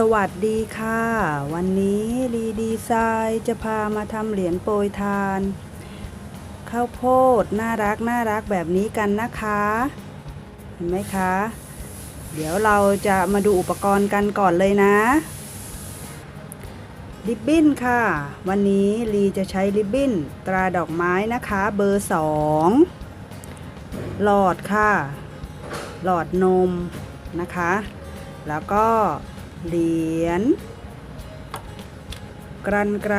สวัสดีค่ะ วันนี้รีดีไซน์จะพามาทำเหรียญโปรยทาน ข้าวโพดน่ารักน่ารักแบบนี้กันนะคะ เห็นไหมคะ เดี๋ยวเราจะมาดูอุปกรณ์กันก่อนเลยนะ ริบบิ้นค่ะ วันนี้ลีจะใช้ริบบิ้นตราดอกไม้นะคะเบอร์สองหลอดค่ะ หลอดนมนะคะ แล้วก็ เหรียญกรันไกร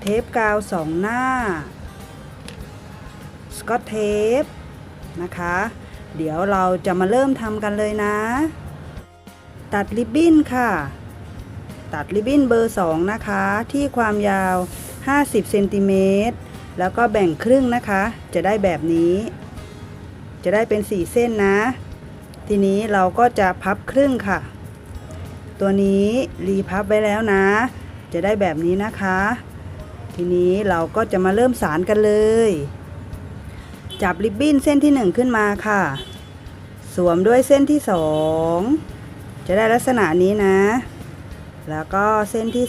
เทปกาวสองหน้า สกอตเทปนะคะ เดี๋ยวเราจะมาเริ่มทำกันเลยนะ ตัดริบบิ้นค่ะ ตัดริบบิ้นเบอร์2นะคะ ที่ความยาว 50เซนติเมตรแล้วก็แบ่งครึ่งนะคะ จะได้แบบนี้ จะได้เป็น 4 เส้นนะ ทีนี้เราก็จะพับครึ่งค่ะ ตัวนี้รีพับไว้แล้วนะ จะได้แบบนี้นะคะ ทีนี้เราก็จะมาเริ่มสารกันเลย จับริบบิ้นเส้นที่ 1 ขึ้นมาค่ะ สวมด้วยเส้นที่ 2 จะได้ลักษณะนี้นะ แล้วก็เส้นที่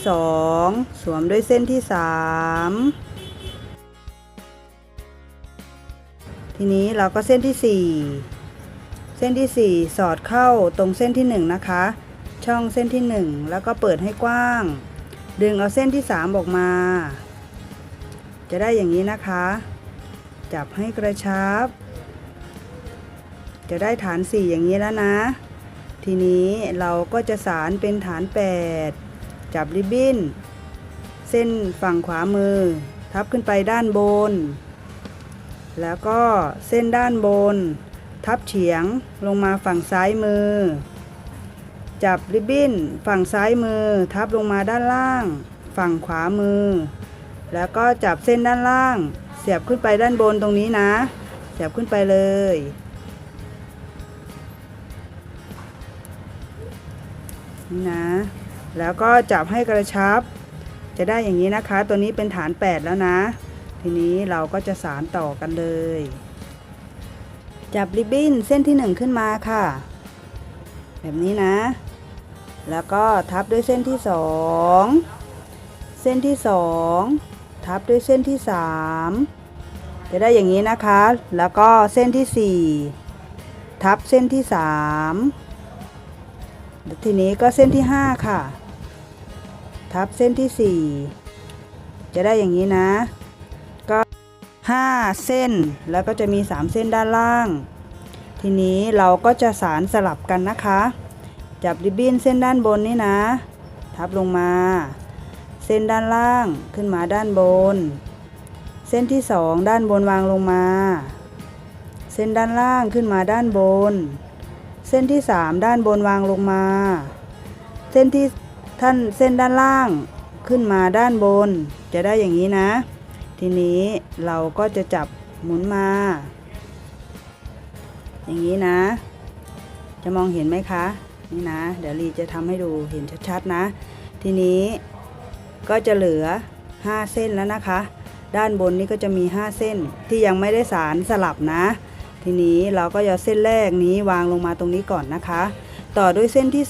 2 สวมด้วยเส้นที่ 3ทีนี้เราก็เส้นที่ 4 เส้นที่ 4 สอดเข้าตรงเส้นที่ 1 นะคะ ช่องเส้นที่ 1 แล้วก็เปิดให้กว้าง ดึงเอาเส้นที่ 3 ออกมา จะได้อย่างนี้นะคะ จับให้กระชับ จะได้ฐาน 4 อย่างนี้แล้วนะ ทีนี้เราก็จะสารเป็นฐาน 8 จับริบบิ้น เส้นฝั่งขวามือ ทับขึ้นไปด้านบน แล้วก็เส้นด้านบน ทับเฉียงลงมาฝั่งซ้ายมือ จับริบบิ้นฝั่งซ้ายมือ ทับลงมาด้านล่าง ฝั่งขวามือ แล้วก็จับเส้นด้านล่าง เสียบขึ้นไปด้านบนตรงนี้นะ เสียบขึ้นไปเลยนี่นะแล้วก็จับให้กระชับ จะได้อย่างนี้นะคะ ตัวนี้เป็นฐาน 8 แล้วนะ ทีนี้เราก็จะสารต่อกันเลย จับริบบิ้นเส้นที่ 1 ขึ้นมาค่ะ แบบนี้นะ แล้วก็ทับด้วยเส้นที่ 2 เส้นที่ 2 ทับด้วยเส้นที่ 3 จะได้อย่างนี้นะคะ แล้วก็เส้นที่ 4 ทับเส้นที่3แล้วทีนี้ก็เส้นที่ 5 ค่ะ ทับเส้นที่ 4 จะได้อย่างนี้นะ 5 เส้น แล้วก็จะมี 3 เส้นด้านล่าง ทีนี้เราก็จะสารสลับกันนะคะ จับริบบิ้นเส้นด้านบนนี่นะ ทับลงมา เส้นด้านล่างขึ้นมาด้านบน เส้นที่ 2 ด้านบนวางลงมา เส้นด้านล่างขึ้นมาด้านบน เส้นที่ 3 ด้านบนวางลงมา เส้นที่ท่านเส้นด้านล่างขึ้นมาด้านบน จะได้อย่างนี้นะ ทีนี้เราก็จะจับหมุนมา อย่างนี้นะ จะมองเห็นไหมคะ นี่นะ เดี๋ยวลีจะทำให้ดูเห็นชัดๆนะ ทีนี้ก็จะเหลือ 5 เส้นแล้วนะคะ ด้านบนนี้ก็จะมี 5 เส้นที่ยังไม่ได้สารสลับนะ ทีนี้เราก็จะเส้นแรกนี้วางลงมาตรงนี้ก่อนนะคะ ต่อด้วยเส้นที่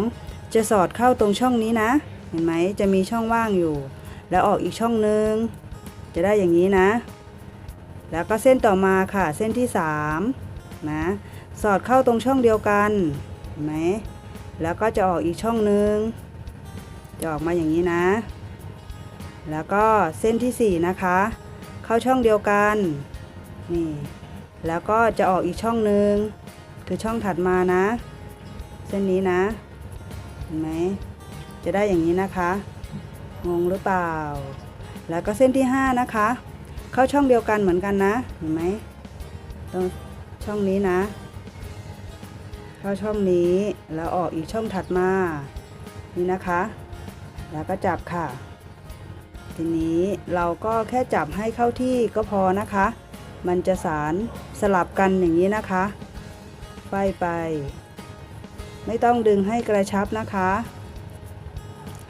2 จะสอดเข้าตรงช่องนี้นะ เห็นไหมจะมีช่องว่างอยู่ แล้วออกอีกช่องหนึ่ง จะได้อย่างนี้นะ แล้วก็เส้นต่อมาค่ะ เส้นที่3นะสอดเข้าตรงช่องเดียวกันไหมแล้วก็จะออกอีกช่องหนึ่งจะออกมาอย่างนี้นะ แล้วก็เส้นที่ 4 นะคะ เข้าช่องเดียวกันนี่แล้วก็จะออกอีกช่องหนึ่งคือช่องถัดมานะ เส้นนี้นะเห็นไหมจะได้อย่างนี้นะคะ งงหรือเปล่า แล้วก็เส้นที่ 5 นะคะ เข้าช่องเดียวกันเหมือนกันนะ เห็นไหมตรงช่องนี้นะ เข้าช่องนี้แล้วออกอีกช่องถัดมา นี่นะคะ แล้วก็จับค่ะ ทีนี้เราก็แค่จับให้เข้าที่ก็พอนะคะ มันจะสารสลับกันอย่างนี้นะคะไฟไป ไม่ต้องดึงให้กระชับนะคะ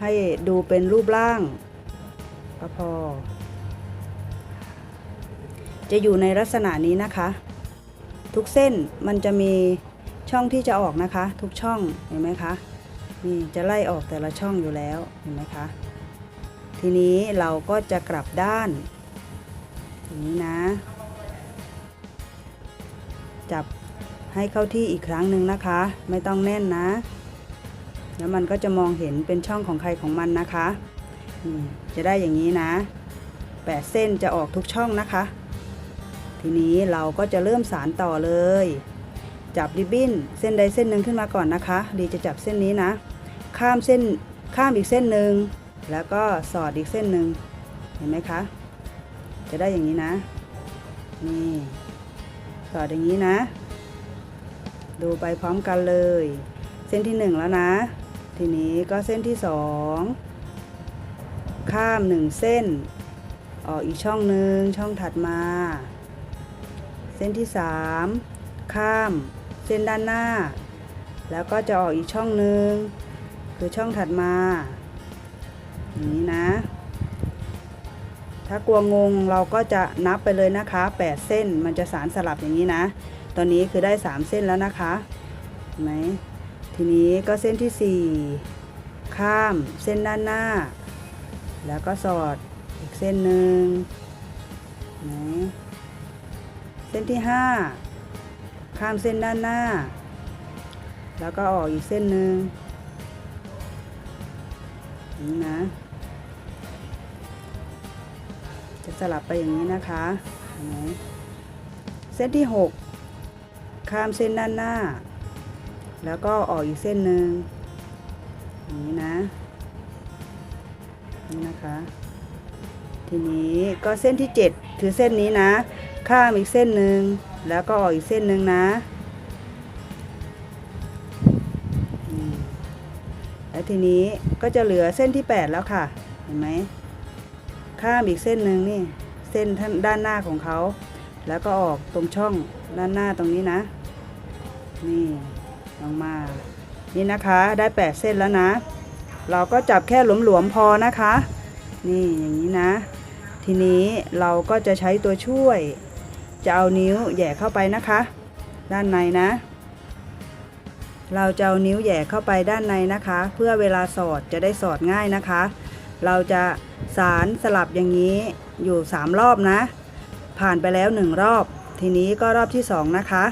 ให้ดูเป็นรูปร่าง ก็พอ จะอยู่ในลักษณะนี้นะคะ ทุกเส้นมันจะมีช่องที่จะออกนะคะ ทุกช่องเห็นไหมคะนี่จะไล่ออกแต่ละช่องอยู่แล้วเห็นไหมคะทีนี้เราก็จะกลับด้านอย่างนี้นะ จับให้เข้าที่อีกครั้งหนึ่งนะคะ ไม่ต้องแน่นนะ แล้วมันก็จะมองเห็นเป็นช่องของใครของมันนะคะ จะได้อย่างนี้นะแปดเส้นจะออกทุกช่องนะคะ ทีนี้เราก็จะเริ่มสารต่อเลย จับริบบิ้นเส้นใดเส้นหนึ่งขึ้นมาก่อนนะคะ ดีจะจับเส้นนี้นะ ข้ามเส้นข้ามอีกเส้นหนึ่งแล้วก็สอดอีกเส้นหนึ่งเห็นไหมคะ จะได้อย่างนี้นะ นี่สอดอย่างนี้นะ ดูไปพร้อมกันเลย เส้นที่หนึ่งแล้วนะ ทีนี้ก็เส้นที่สอง ข้ามหนึ่งเส้น ออกอีกช่องหนึ่งช่องถัดมา เส้นที่สามข้าม เส้นด้านหน้า แล้วก็จะออกอีกช่องหนึ่งคือช่องถัดมา อย่างนี้นะ ถ้ากลัวงงเราก็จะนับไปเลยนะคะ 8 เส้นมันจะสารสลับอย่างนี้นะ ตอนนี้คือได้ 3 เส้นแล้วนะคะเห็นไหมทีนี้ก็เส้นที่ 4 ข้ามเส้นด้านหน้า แล้วก็สอดอีกเส้นหนึ่งเห็นไหมเส้นที่ 5 ข้ามเส้นด้านหน้า แล้วก็ออกอีกเส้นหนึ่งนี้นะ จะสลับไปอย่างนี้นะคะเห็นเส้นที่ 6 ข้ามเส้นด้านหน้า แล้วก็ออกอีกเส้นหนึ่งอย่างนี้นะ นี่นะคะ ทีนี้ก็เส้นที่7คือเส้นนี้นะ ข้ามอีกเส้นหนึ่งแล้วก็ออกอีกเส้นหนึ่งนะแล้วทีนี้ก็จะเหลือเส้นที่ 8 แล้วค่ะ เห็นไหมข้ามอีกเส้นหนึ่งนี่ เส้นท่านด้านหน้าของเขา แล้วก็ออกตรงช่องด้านหน้าตรงนี้นะ นี่ลงมา นี่นะคะ ได้ 8 เส้นแล้วนะ เราก็จับแค่หลวมๆพอนะคะ นี่อย่างนี้นะ ทีนี้เราก็จะใช้ตัวช่วย จะเอานิ้วแย่เข้าไปนะคะ ด้านในนะ เราจะเอานิ้วแย่เข้าไปด้านในนะคะ เพื่อเวลาสอดจะได้สอดง่ายนะคะ เราจะสารสลับอย่างนี้อยู่ 3 รอบนะ ผ่านไปแล้ว 1 รอบ ทีนี้ก็รอบที่ 2 นะคะ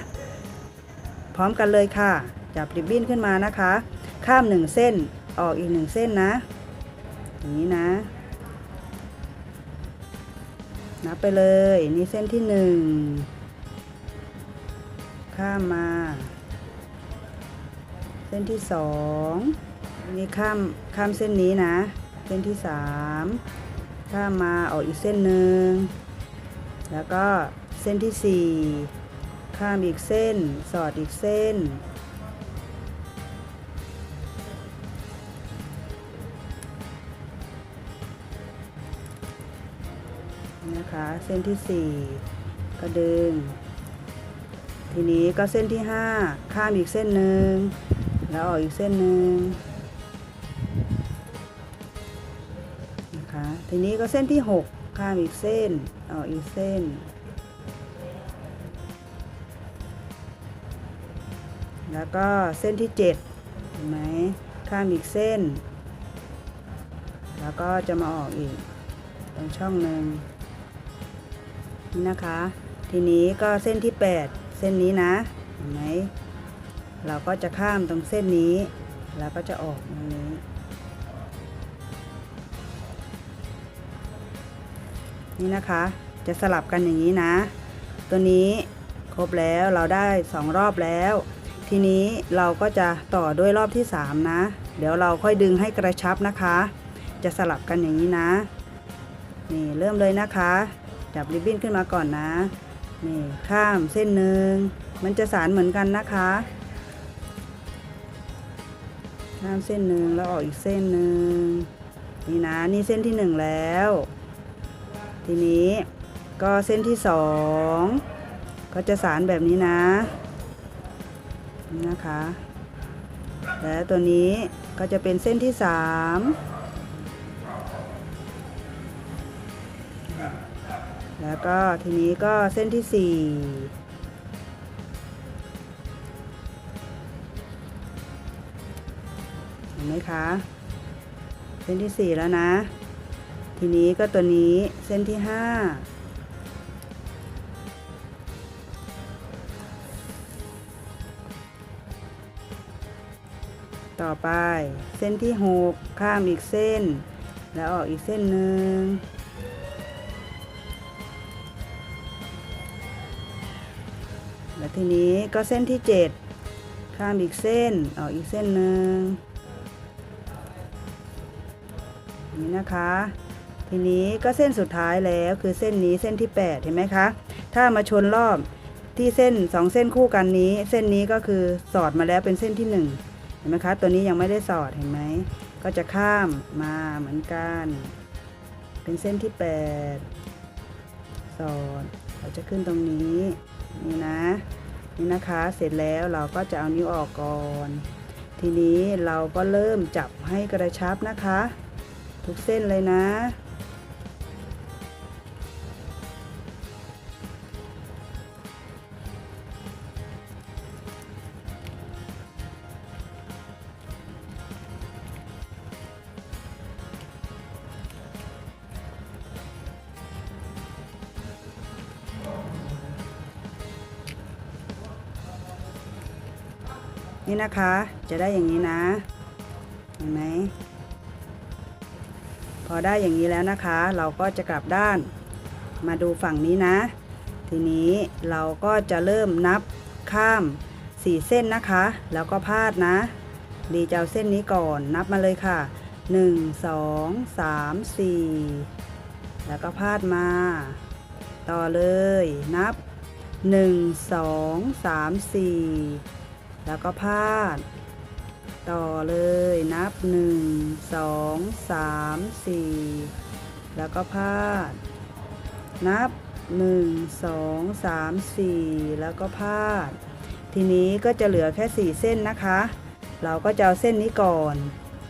พร้อมกันเลยค่ะ จับริบบิ้นขึ้นมานะคะ ข้าม 1 เส้น ออกอีก1เส้นนะ อย่างนี้นะ นับไปเลย นี่เส้นที่1ข้ามมา เส้นที่2นี่ข้ามข้ามเส้นนี้นะ เส้นที่3ข้ามมาออกอีกเส้นหนึ่ง แล้วก็เส้นที่4ข้ามอีกเส้น สอดอีกเส้น นะคะ เส้นที่ 4 ก็ดึง ทีนี้ก็เส้นที่ 5 ข้ามอีกเส้นหนึ่งแล้วออกอีกเส้นหนึ่งนะคะ ทีนี้ก็เส้นที่ 6 ข้ามอีกเส้น ออกอีกเส้น แล้วก็เส้นที่ 7 เห็นไหม ข้ามอีกเส้น แล้วก็จะมาออกอีกตรงช่องหนึ่ง นี่นะคะ ทีนี้ก็เส้นที่ 8 เส้นนี้นะเห็นไหมเราก็จะข้ามตรงเส้นนี้ แล้วก็จะออกตรงนี้ นี่นะคะจะสลับกันอย่างนี้นะ ตัวนี้ครบแล้วเราได้ 2 รอบแล้ว ทีนี้เราก็จะต่อด้วยรอบที่ 3 นะ เดี๋ยวเราค่อยดึงให้กระชับนะคะ จะสลับกันอย่างนี้นะ นี่เริ่มเลยนะคะ จับริบบิ้นขึ้นมาก่อนนะ นี่ข้ามเส้นหนึ่ง มันจะสารเหมือนกันนะคะ ข้ามเส้นหนึ่งแล้วออกอีกเส้นหนึ่งนี่นะนี่เส้นที่หนึ่งแล้ว ทีนี้ก็เส้นที่สองก็จะสารแบบนี้นะนี่นะคะ และตัวนี้ก็จะเป็นเส้นที่สาม แล้วก็ทีนี้ก็เส้นที่ 4 เห็นไหมคะ เส้นที่ 4 แล้วนะ ทีนี้ก็ตัวนี้เส้นที่ 5่อไปเส้นที่ 6 ข้ามอีกเส้น แล้วออกอีกเส้นหนึ่ง แล้วทีนี้ก็เส้นที่เจ็ดข้ามอีกเส้นออกอีกเส้นหนึ่งนี่นะคะ ทีนี้ก็เส้นสุดท้ายแล้วคือเส้นนี้เส้นที่ 8 เห็นไหมคะ ถ้ามาชนรอบที่เส้น 2 เส้นคู่กันนี้ เส้นนี้ก็คือสอดมาแล้วเป็นเส้นที่ 1 เห็นไหมคะ ตัวนี้ยังไม่ได้สอดเห็นไหม ก็จะข้ามมาเหมือนกัน เป็นเส้นที่ 8 สอดเราจะขึ้นตรงนี้ นี่นะนี่นะคะเสร็จแล้วเราก็จะเอานิ้วออกก่อน ทีนี้เราก็เริ่มจับให้กระชับนะคะ ทุกเส้นเลยนะ นี่นะคะ จะได้อย่างนี้นะเห็นไหมพอได้อย่างนี้แล้วนะคะ เราก็จะกลับด้านมาดูฝั่งนี้นะ ทีนี้เราก็จะเริ่มนับข้าม4เส้นนะคะ แล้วก็พาดนะ ดีจะเอาเส้นนี้ก่อนนับมาเลยค่ะ 1 2 3 4 แล้วก็พาดมา ต่อเลยนับ 1 2 3 4 แล้วก็พาด ต่อเลยนับ 1 2 3 4 แล้วก็พาด นับ 1 2 3 4 แล้วก็พาด ทีนี้ก็จะเหลือแค่ 4 เส้นนะคะ เราก็จะเอาเส้นนี้ก่อน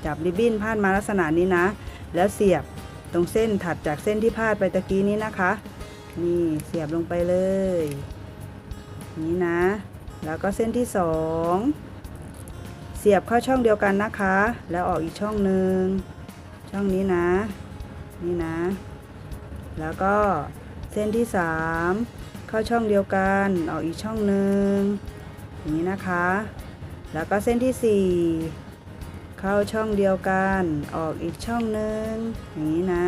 จับริบบิ้นพาดมาลักษณะนี้นะ แล้วเสียบตรงเส้นถัดจากเส้นที่พาดไปตะกี้นี้นะคะ นี่เสียบลงไปเลย นี่นะ แล้วก็เส้นที่สองเสียบเข้าช่องเดียวกันนะคะ แล้วออกอีกช่องหนึ่งช่องนี้นะ นี่นะ แล้วก็เส้นที่สามเข้าช่องเดียวกันออกอีกช่องหนึ่งอย่างนี้นะคะ แล้วก็เส้นที่สี่เข้าช่องเดียวกันออกอีกช่องหนึ่งอย่างนี้นะ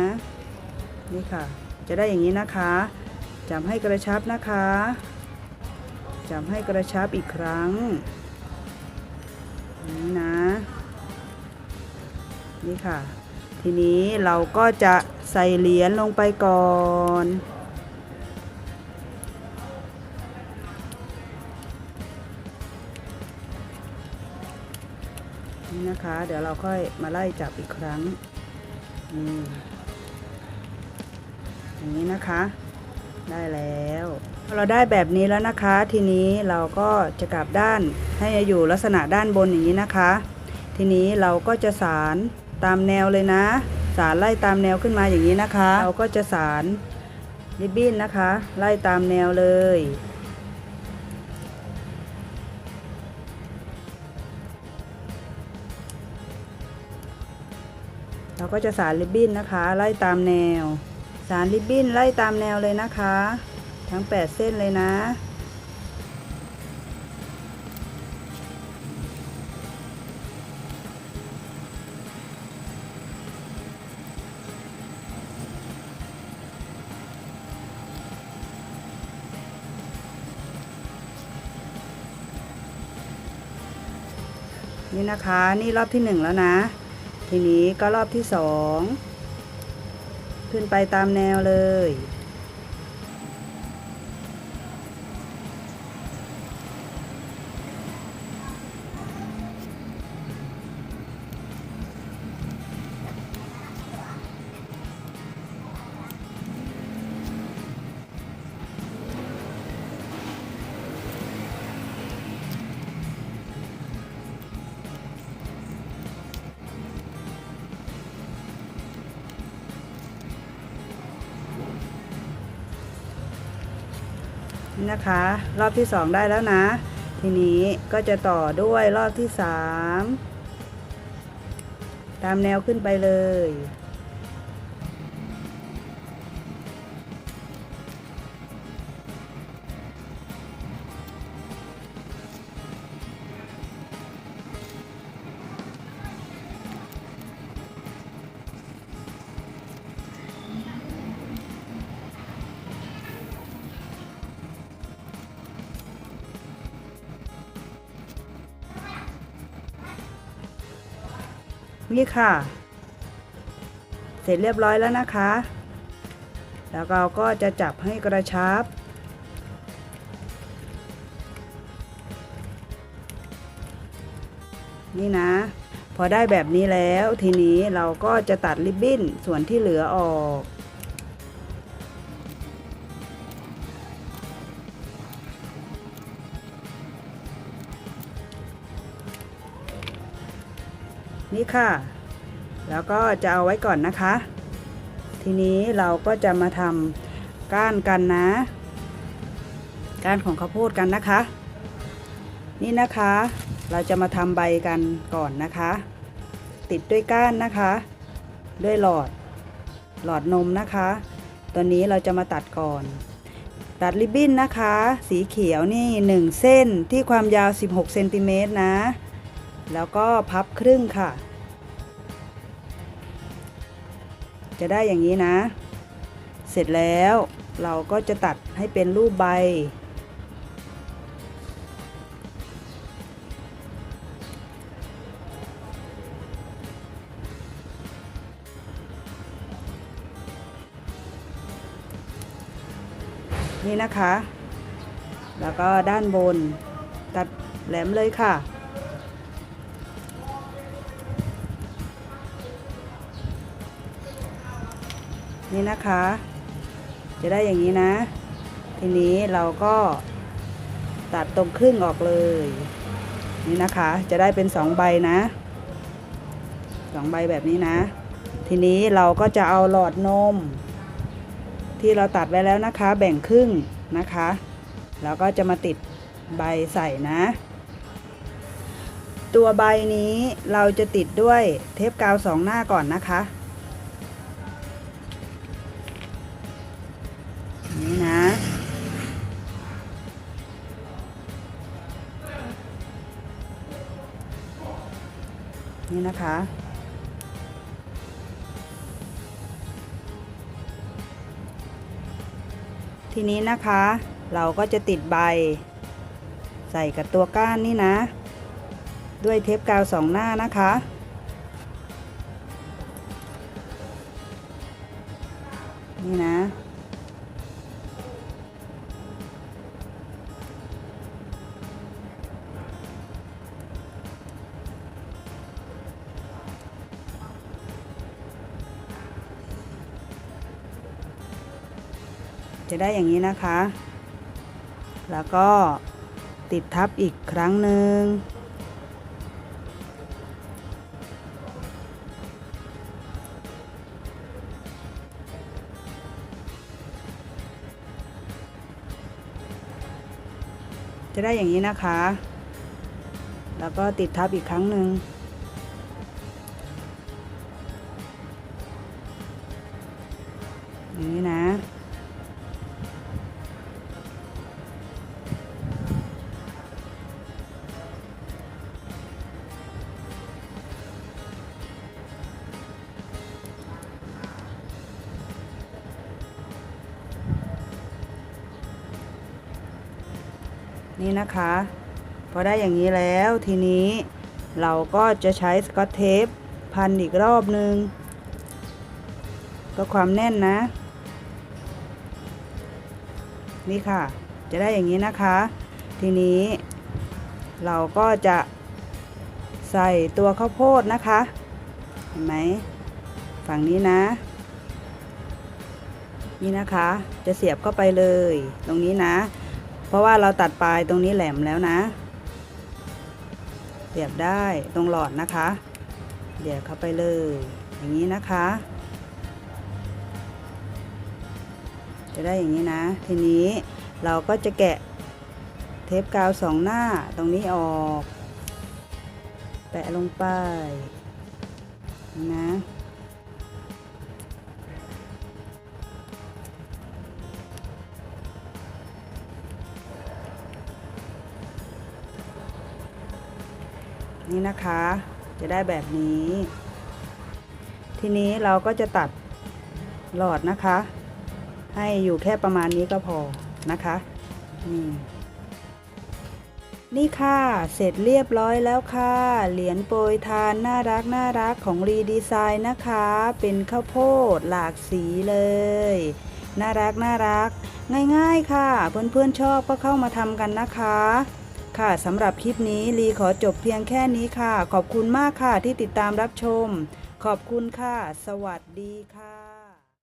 นี่ค่ะ จะได้อย่างนี้นะคะจับให้กระชับนะคะ จับให้กระชับอีกครั้งนี่นะ นี่ค่ะ ทีนี้เราก็จะใส่เหรียญลงไปก่อนนี่นะคะ เดี๋ยวเราค่อยมาไล่จับอีกครั้งนี่อย่างนี้นะคะ ได้แล้วพอเราได้แบบนี้แล้วนะคะ ทีนี้เราก็จะกลับด้านให้อยู่ลักษณะด้านบนอย่างนี้นะคะ ทีนี้เราก็จะสารตามแนวเลยนะ สารไล่ตามแนวขึ้นมาอย่างนี้นะคะ เราก็จะสารริบบิ้นนะคะ ไล่ตามแนวเลยเราก็จะสารริบบิ้นนะคะ ไล่ตามแนว สารริบบิ้นไล่ตามแนวเลยนะคะ ทั้ง 8 เส้นเลยนะนี่นะคะ นี่รอบที่หนึ่งแล้วนะ ทีนี้ก็รอบที่สอง ขึ้นไปตามแนวเลย นะคะ รอบที่สองได้แล้วนะ ทีนี้ก็จะต่อด้วยรอบที่สามตามแนวขึ้นไปเลย นี่ค่ะ เสร็จเรียบร้อยแล้วนะคะ แล้วเราก็จะจับให้กระชับ นี่นะ พอได้แบบนี้แล้วทีนี้เราก็จะตัดริบบิ้นส่วนที่เหลือออก นี่ค่ะ แล้วก็จะเอาไว้ก่อนนะคะ ทีนี้เราก็จะมาทำก้านกันนะ ก้านของข้าวโพดกันนะคะ นี่นะคะ เราจะมาทำใบกันก่อนนะคะ ติดด้วยก้านนะคะ ด้วยหลอดหลอดนมนะคะ ตัวนี้เราจะมาตัดก่อนตัดริบบิ้นนะคะ สีเขียวนี่ 1 เส้นที่ความยาว 16เซนติเมตรนะ แล้วก็พับครึ่งค่ะ จะได้อย่างนี้นะ เสร็จแล้วเราก็จะตัดให้เป็นรูปใบ นี่นะคะ แล้วก็ด้านบนตัดแหลมเลยค่ะ นี่นะคะ จะได้อย่างนี้นะ ทีนี้เราก็ตัดตรงครึ่งออกเลย นี่นะคะ จะได้เป็นสองใบนะสองใบแบบนี้นะ ทีนี้เราก็จะเอาหลอดนม ที่เราตัดไว้แล้วนะคะ แบ่งครึ่งนะคะแล้วก็จะมาติดใบใส่นะ ตัวใบนี้เราจะติดด้วยเทปกาวสองหน้าก่อนนะคะ นี่นะคะ ทีนี้นะคะเราก็จะติดใบ ใส่กับตัวก้านนี่นะ ด้วยเทปกาวสองหน้านะคะ จะได้อย่างนี้นะคะ แล้วก็ติดทับอีกครั้งหนึ่งจะได้อย่างนี้นะคะ แล้วก็ติดทับอีกครั้งหนึ่ง นี่นะคะ พอได้อย่างนี้แล้วทีนี้เราก็จะใช้สกอตเทปพันอีกรอบนึงเพื่อความแน่นนะ นี่ค่ะ จะได้อย่างนี้นะคะ ทีนี้ เราก็จะใส่ตัวข้าวโพดนะคะ เห็นไหมฝั่งนี้นะ นี่นะคะ จะเสียบเข้าไปเลย ตรงนี้นะ ราะว่าเราตัดปลายตรงนี้แหลมแล้วนะเสียบได้ตรงหลอดนะคะ เดี๋ยวเข้าไปเลย อย่างนี้นะคะ จะได้อย่างนี้นะ ทีนี้เราก็จะแกะเทปกาวสองหน้าตรงนี้ออก แปะลงไปนะ นี่นะคะ จะได้แบบนี้ ทีนี้เราก็จะตัดหลอดนะคะ ให้อยู่แค่ประมาณนี้ก็พอนะคะนี่นี่ค่ะ เสร็จเรียบร้อยแล้วค่ะ เหรียญโปรยทานน่ารักน่ารักของรีดีไซน์นะคะ เป็นข้าวโพดหลากสีเลย น่ารักน่ารัก ง่ายๆค่ะ เพื่อนๆชอบก็เข้ามาทำกันนะคะ ค่ะสำหรับคลิปนี้ลีขอจบเพียงแค่นี้ค่ะ ขอบคุณมากค่ะที่ติดตามรับชม ขอบคุณค่ะ สวัสดีค่ะ